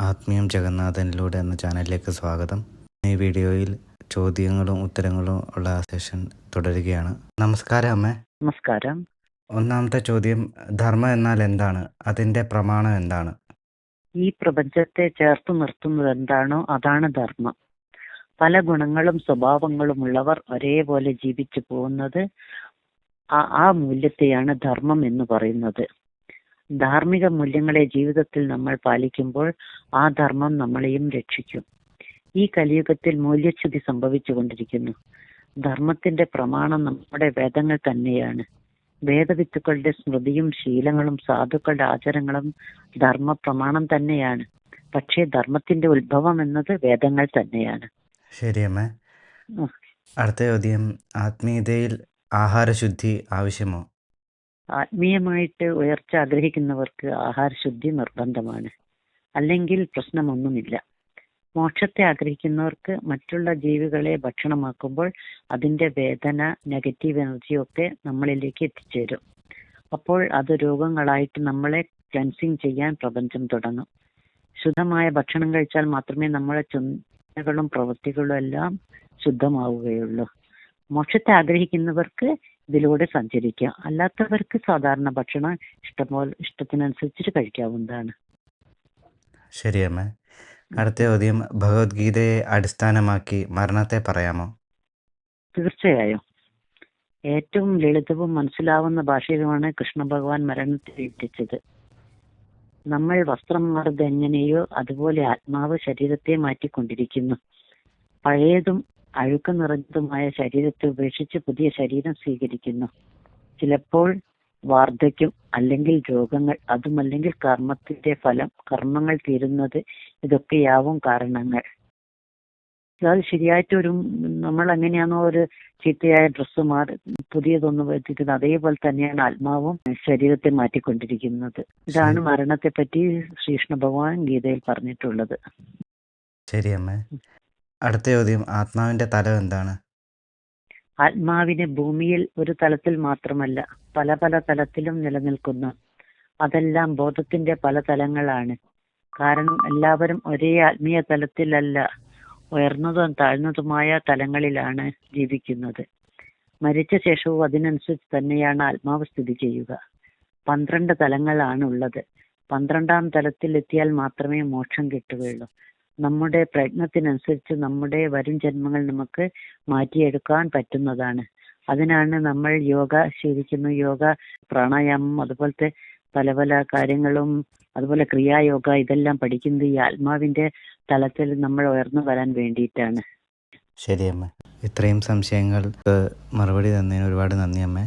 ആത്മീയം ജഗന്നാഥനിലൂടെ എന്ന ചാനലിലേക്ക് സ്വാഗതം. ഈ വീഡിയോയിൽ ചോദ്യങ്ങളും ഉത്തരങ്ങളും ഉള്ള സെഷൻ തുടരുകയാണ്. നമസ്കാരം അമ്മേ. നമസ്കാരം. ഒന്നാമത്തെ ചോദ്യം ധർമ്മം എന്നാൽ എന്താണ്? അതിന്റെ പ്രമാണം എന്താണ്? ഈ പ്രപഞ്ചത്തെ ചേർത്ത് നിർത്തുന്നത് എന്താണോ അതാണ് ധർമ്മം. പല ഗുണങ്ങളും സ്വഭാവങ്ങളും ഉള്ളവർ ഒരേപോലെ ജീവിച്ചു പോകുന്നത് ആ മൂല്യത്തെയാണ് ധർമ്മം എന്ന് പറയുന്നത്. ധാർമ്മിക മൂല്യങ്ങളെ ജീവിതത്തിൽ നമ്മൾ പാലിക്കുമ്പോൾ ആ ധർമ്മം നമ്മളെയും രക്ഷിക്കും. ഈ കലിയുഗത്തിൽ മൂല്യച്യുതി സംഭവിച്ചുകൊണ്ടിരിക്കുന്നു. ധർമ്മത്തിന്റെ പ്രമാണം നമ്മുടെ വേദങ്ങൾ തന്നെയാണ്. വേദവിത്തുക്കളുടെ സ്മൃതിയും ശീലങ്ങളും സാധുക്കളുടെ ആചാരങ്ങളും ധർമ്മ പ്രമാണം തന്നെയാണ്. പക്ഷേ ധർമ്മത്തിന്റെ ഉത്ഭവം എന്നത് വേദങ്ങൾ തന്നെയാണ്. ശരിയമ്മ. അടുത്ത ചോദ്യം ആത്മീയതയിൽ ആഹാരശുദ്ധി ആവശ്യമോ? ആത്മീയമായിട്ട് ഉയർച്ച ആഗ്രഹിക്കുന്നവർക്ക് ആഹാരശുദ്ധി നിർബന്ധമാണ്. അല്ലെങ്കിൽ പ്രശ്നമൊന്നുമില്ല. മോക്ഷത്തെ ആഗ്രഹിക്കുന്നവർക്ക് മറ്റുള്ള ജീവികളെ ഭക്ഷണമാക്കുമ്പോൾ അതിന്റെ വേദന നെഗറ്റീവ് എനർജിയൊക്കെ നമ്മളിലേക്ക് എത്തിച്ചേരും. അപ്പോൾ അത് രോഗങ്ങളായിട്ട് നമ്മളെ ക്ലൻസിങ് ചെയ്യാൻ പ്രപഞ്ചം തുടങ്ങും. ശുദ്ധമായ ഭക്ഷണം കഴിച്ചാൽ മാത്രമേ നമ്മളെ ചിന്തകളും പ്രവൃത്തികളും എല്ലാം ശുദ്ധമാവുകയുള്ളൂ. മോക്ഷത്തെ ആഗ്രഹിക്കുന്നവർക്ക് ഇതിലൂടെ സഞ്ചരിക്കാം അല്ലാത്തവർക്ക് സാധാരണ ഭക്ഷണം ഇഷ്ടംപോലെ ഇഷ്ടത്തിനനുസരിച്ചിട്ട് കഴിക്കാവുന്നതാണ്. ശരി അമ്മേ അടുത്ത ചോദ്യം ഭഗവത്ഗീതയെ അടിസ്ഥാനമാക്കി മരണത്തെ പറയാമോ? തീർച്ചയായും. ഏറ്റവും ലളിതവും മനസ്സിലാവുന്ന ഭാഷയിലുമാണ് കൃഷ്ണ ഭഗവാൻ മരണത്തെ എത്തിച്ചത് നമ്മൾ വസ്ത്രം മാറുന്നത് എങ്ങനെയോ അതുപോലെ ആത്മാവ് ശരീരത്തെ മാറ്റിക്കൊണ്ടിരിക്കുന്നു. പഴയതും അഴുക്ക് നിറഞ്ഞതുമായ ശരീരത്തെ ഉപേക്ഷിച്ച് പുതിയ ശരീരം സ്വീകരിക്കുന്നു. ചിലപ്പോൾ വാർദ്ധക്യം അല്ലെങ്കിൽ രോഗങ്ങൾ അതുമല്ലെങ്കിൽ കർമ്മത്തിന്റെ ഫലം കർമ്മങ്ങൾ തീരുന്നത് ഇതൊക്കെയാവും കാരണങ്ങൾ. അത് ശരിയായിട്ടൊരു നമ്മൾ എങ്ങനെയാണോ ഒരു ചീത്തയായ ഡ്രസ്സ് മാറി പുതിയതൊന്ന് വരുത്തിക്കുന്നത് അതേപോലെ തന്നെയാണ് ആത്മാവും ശരീരത്തെ മാറ്റിക്കൊണ്ടിരിക്കുന്നത്. ഇതാണ്. മരണത്തെ പറ്റി ശ്രീകൃഷ്ണ ഭഗവാൻ ഗീതയിൽ പറഞ്ഞിട്ടുള്ളത്. ശരി അമ്മേ അടുത്ത ചോദ്യം ആത്മാവിന്റെ തലം എന്താണ്? ആത്മാവിനെ ഭൂമിയിൽ ഒരു തലത്തിൽ മാത്രമല്ല പല പല തലത്തിലും നിലനിൽക്കുന്നു. അതെല്ലാം ബോധത്തിന്റെ പല തലങ്ങളാണ്. കാരണം എല്ലാവരും ഒരേ ആത്മീയ തലത്തിലല്ല ഉയർന്നതും താഴ്ന്നതുമായ തലങ്ങളിലാണ് ജീവിക്കുന്നത്. മരിച്ച ശേഷവും അതിനനുസരിച്ച് തന്നെയാണ് ആത്മാവ് സ്ഥിതി ചെയ്യുക. പന്ത്രണ്ട് തലങ്ങളാണ് ഉള്ളത് പന്ത്രണ്ടാം തലത്തിൽ എത്തിയാൽ മാത്രമേ മോക്ഷം കിട്ടുകയുള്ളൂ. നമ്മുടെ പ്രയത്നത്തിനനുസരിച്ച് നമ്മുടെ വരും ജന്മങ്ങൾ നമുക്ക് മാറ്റിയെടുക്കാൻ പറ്റുന്നതാണ്. അതിനാണ് നമ്മൾ യോഗ ശീലിക്കുന്നു. യോഗ പ്രാണായാമം അതുപോലത്തെ പല പല കാര്യങ്ങളും അതുപോലെ ക്രിയായോഗ ഇതെല്ലാം പഠിക്കുന്നത് ഈ ആത്മാവിന്റെ തലത്തിൽ നമ്മൾ ഉയർന്നു വരാൻ വേണ്ടിയിട്ടാണ്. ശരി അമ്മ ഇത്രയും സംശയങ്ങൾക്ക് മറുപടി തന്നതിന് ഒരുപാട് നന്ദി അമ്മേ.